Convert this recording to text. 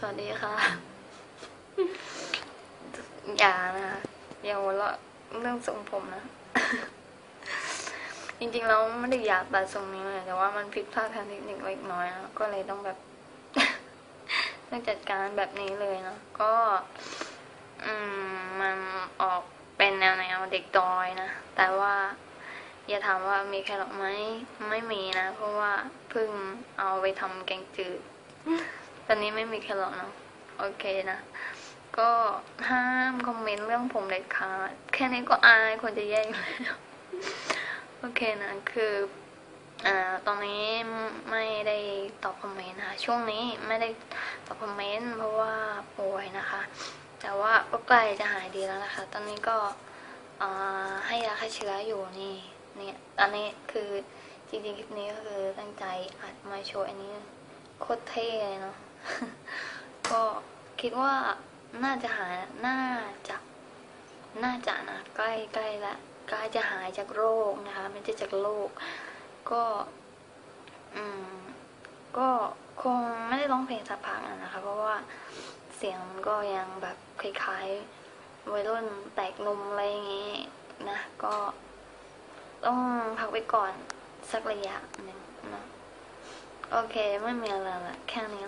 สวัสดีค่ะ อย่านะคะอย่าหัวเราะเรื่องทรงผมนะ จริงๆเราไม่ได้อยากตัดทรงนี้เลยแต่ว่ามันผิดพลาดทางเทคนิคเล็กน้อยนะก็เลยต้องแบบต้องจัดการแบบนี้เลยเนาะก็ อืม มันออกเป็นแนวแนวเด็กดอยนะ แต่ว่า อย่าถามว่ามีแครอทไหมไม่มีนะ เพราะว่าเพิ่งเอาไปทำแกงจืด ตอนนี้ไม่มีแครอทเนาะโอเคนะ ก็ห้ามคอมเมนต์เรื่องผมเด็ดขาดแค่นี้ก็อายคนจะแย่งแล้ว โอเคนะคืออ่าตอนนี้ไม่ได้ตอบคอมเมนต์นะคะช่วงนี้ไม่ได้ตอบคอมเมนต์เพราะว่าป่วยนะคะ แต่ว่าก็ใกล้จะหายดีแล้วนะคะ ตอนนี้ก็อ่าให้ยาฆ่าเชื้ออยู่นี่เนี่ยตอนนี้คือจริงๆคลิปนี้ก็คือตั้งใจอัดมาโชว์อันนี้โคตรเท่เลยเนาะ ก็คิดว่าน่าจะหายน่าจะน่าจะนะใกล้ใกล้ละใกล้จะหายจากโรคนะคะไม่ใช่จากโรคก็อืมก็คงไม่ได้ร้องเพลงสักพักอะนะคะ เพราะว่าเสียงก็ยังแบบคล้ายๆวัยรุ่นแตกนมอะไรอย่างงี้นะก็ต้องพักไปก่อนสักระยะหนึ่งนะโอเคไม่มีอะไรละแค่นี้